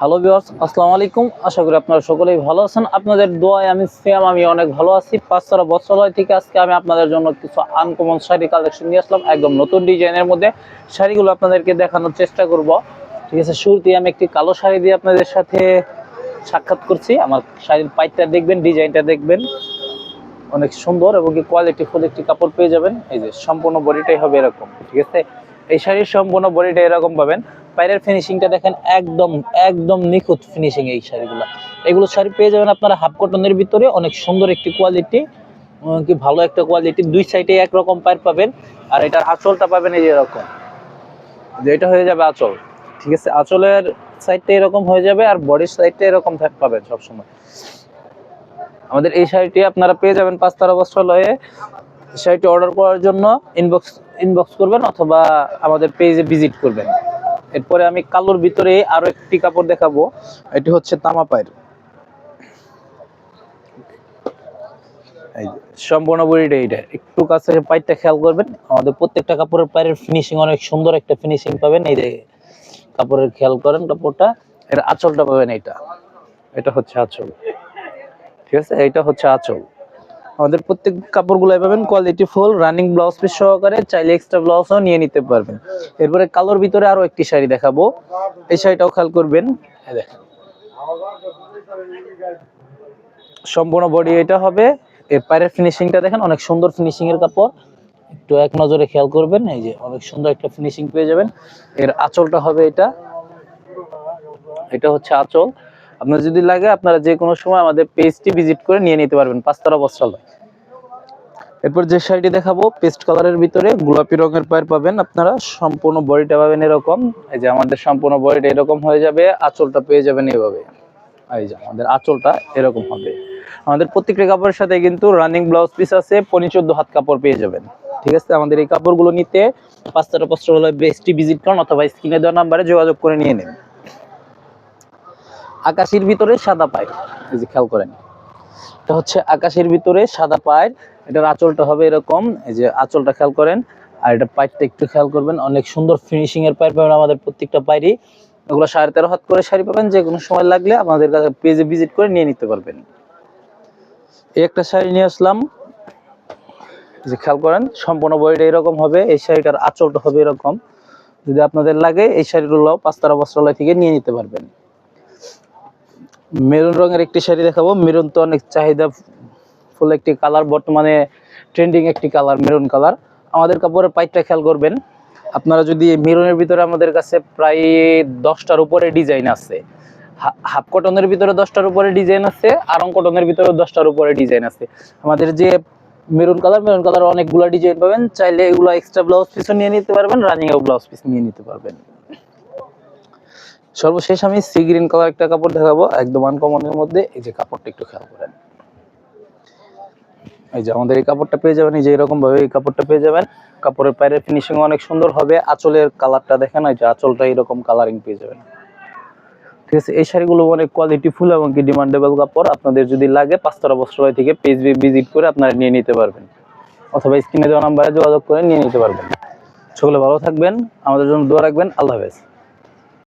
Hello viewers আসসালামু আলাইকুম। আশা করি আপনারা সকলেই ভালো আছেন। আপনাদের দোয়ায় আমি সিয়াম আমি অনেক ভালো আছি। পাঁচতারা বস্ত্রালয় থেকে আজকে আমি আপনাদের জন্য কিছু আনকমন শাড়ি কালেকশন নিয়ে আসলাম। একদম নতুন ডিজাইনের মধ্যে শাড়িগুলো আপনাদেরকে দেখানোর চেষ্টা করব। ঠিক আছে, শুরুতেই আমি একটি কালো শাড়ি দিয়ে আপনাদের সাথে সাক্ষাৎ করছি। আমার শাড়ির পাইটটা দেখবেন, ডিজাইনটা দেখবেন। অনেক সুন্দর এবং কি কোয়ালিটি ফুল একটি কাপড় পেয়ে যাবেন। এই যে সম্পূর্ণ বডিটাই হবে এরকম। ঠিক আছে, এই শাড়ির সম্পূর্ণ বডিটা এরকম পাবেন। পায়ের ফিনিশিংটা দেখেন একদম একদম নিখুঁত ফিনিশিং এই শাড়িগুলো। এগুলো শাড়ি পেয়ে যাবেন আপনারা হাফ কটনের ভিতরে, অনেক সুন্দর একটি কোয়ালিটি কি ভালো একটা কোয়ালিটি দুই সাইডে একরকম পায়ের পাবেন, আর এটার আঁচলটা পাবেন এই এরকম। যে এটা হয়ে যাবে আঁচল, ঠিক আছে? আঁচলের সাইডটা এরকম হয়ে যাবে, আর বডির সাইডটা এরকম পাবেন সবসময়। আমাদের এই শাড়িটি আপনারা পেয়ে যাবেন পাঁচতারা বস্ত্রালয়ে শাড়িটি অর্ডার করার জন্য ইনবক্স ইনবক্স করবেন, অথবা আমাদের পেজে ভিজিট করবেন। এরপরে আমি কালোর ভিতরে আরও একটি কাপড় দেখাবো। এটি হচ্ছে তামা পায়ের। সম্পূর্ণ বডিটা এইটা। একটু কাছে পাইটটা খেয়াল করবেন, আমাদের প্রত্যেকটা কাপড়ের পায়ের ফিনিশিং অনেক সুন্দর একটা ফিনিশিং পাবেন। এই কাপড়ের খেয়াল করেন কাপড়টা, এর আঁচলটা পাবেন এইটা। এটা হচ্ছে আঁচল। ঠিক আছে? এইটা হচ্ছে আঁচল। আমাদের প্রত্যেক কাপড়গুলো পাবেন quality full running blouse piece সহকারে চাইলে এক্সট্রা ব্লাউজও নিয়ে নিতে পারবেন। এরপরে কালোর ভিতরে আরও একটি শাড়ি দেখাবো। এই শাড়িটাও খেয়াল করবেন। সম্পূর্ণ বডি এটা হবে। এর পায়ের ফিনিশিংটা দেখেন, অনেক সুন্দর ফিনিশিং এর কাপড়। একটু এক নজরে খেয়াল করবেন, এই যে অনেক সুন্দর একটা ফিনিশিং পেয়ে যাবেন। এর আঁচলটা হবে এটা। এটা হচ্ছে আঁচল। আপনার যদি লাগে, আপনারা যে কোনো সময় আমাদের পেজটি ভিজিট করে নিয়ে নিতে পারবেন পাঁচতারা বস্ত্রালয় এরপর যে শাড়িটি দেখাবো পেস্ট কালারের ভিতরে গোলাপি রঙের পায়ের পাবেন আপনারা, সম্পূর্ণ বডিটা পাবেন এরকম। এই যে আমাদের সম্পূর্ণ বডিটা এরকম হয়ে যাবে, আঁচলটা পেয়ে যাবেন এভাবে। এই যে আমাদের আঁচলটা এরকম হবে। আমাদের প্রত্যেকটা কাপড়ের সাথে কিন্তু রানিং ব্লাউজ পিস আছে, পনি চোদ্দ হাত কাপড় পেয়ে যাবেন। ঠিক আছে? আমাদের এই কাপড়গুলো নিতে পাঁচতারা বস্ত্রালয় বেস্টটি ভিজিট করুন, অথবা স্ক্রিনে দেওয়া নাম্বারে যোগাযোগ করে নিয়ে নেন আকাশের ভিতরে সাদা পায়। এই যে খেয়াল করেন। এটা হচ্ছে আকাশের ভিতরে সাদা পায়ের এটার আঁচলটা হবে এরকম। এই যে আঁচলটা খেয়াল করেন। আর এটা পাইটটা একটু খেয়াল করবেন। অনেক সুন্দর ফিনিশিং এর পাইপ পাবেন আমাদের প্রত্যেকটা পাইরই এগুলো সাড়ে তেরো হাত করে শাড়ি পাবেন। যে কোনো সময় লাগলে আমাদের কাছে পেজে ভিজিট করে নিয়ে নিতে পারবেন। এই একটা শাড়ি নিয়ে আসলাম। যে খেয়াল করেন, সম্পূর্ণ বডিটা এরকম হবে। এই শাড়িটার আঁচলটা হবে এরকম। যদি আপনাদের লাগে, এই শাড়িগুলো পাঁচতারা বস্ত্রালয় থেকে নিয়ে নিতে পারবেন। মেরুন রঙের একটি শাড়ি দেখাবো। মেরুন তো অনেক চাহিদা ফুল একটি কালার, বর্তমানে ট্রেন্ডিং একটি কালার, মেরুন কালার। আমাদের কাপড়ের পাইপটা খেয়াল করবেন। আপনারা যদি মেরুনের ভিতরে আমাদের কাছে প্রায় দশটার উপরে ডিজাইন আছে হাফ কটনের ভিতরে দশটার উপরে ডিজাইন আছে, আরং কটনের ভিতরে দশটার উপরে ডিজাইন আছে। আমাদের যে মেরুন কালার মেরুন কালার অনেকগুলো ডিজাইন পাবেন। চাইলে এগুলো এক্সট্রা ব্লাউজ পিসও নিয়ে নিতে পারবেন রানিং এও ব্লাউজ পিস নিয়ে নিতে পারবেন। সর্বশেষ আমি সি গ্রিন কালার একটা কাপড় দেখাবো, একদম আনকমনের মধ্যে। এই যে কাপড়টা একটু খেয়াল করেন। এই যে আমাদের এই কাপড়টা পেয়ে যাবেন, এই যে এরকম ভাবে এই কাপড়টা পেয়ে যাবেন। কাপড়ের পায়ের ফিনিশিং অনেক সুন্দর হবে। আঁচলের কালারটা দেখেন, এই যে আঁচলটা এরকম কালারিং পেয়ে যাবেন। ঠিক আছে, এই শাড়িগুলো অনেক কোয়ালিটি ফুল এবং কি ডিমান্ডেবল কাপড়। আপনাদের যদি লাগে পাঁচতরা বস্ত্রালয় থেকে পেজ ভিজিট করে আপনারা নিয়ে নিতে পারবেন। অথবা স্ক্রিনে দেওয়া নাম্বারে যোগাযোগ করে নিয়ে নিতে পারবেন। সকলে ভালো থাকবেন। আমাদের জন্য দোয়া রাখবেন। আল্লাহ হাফেজ।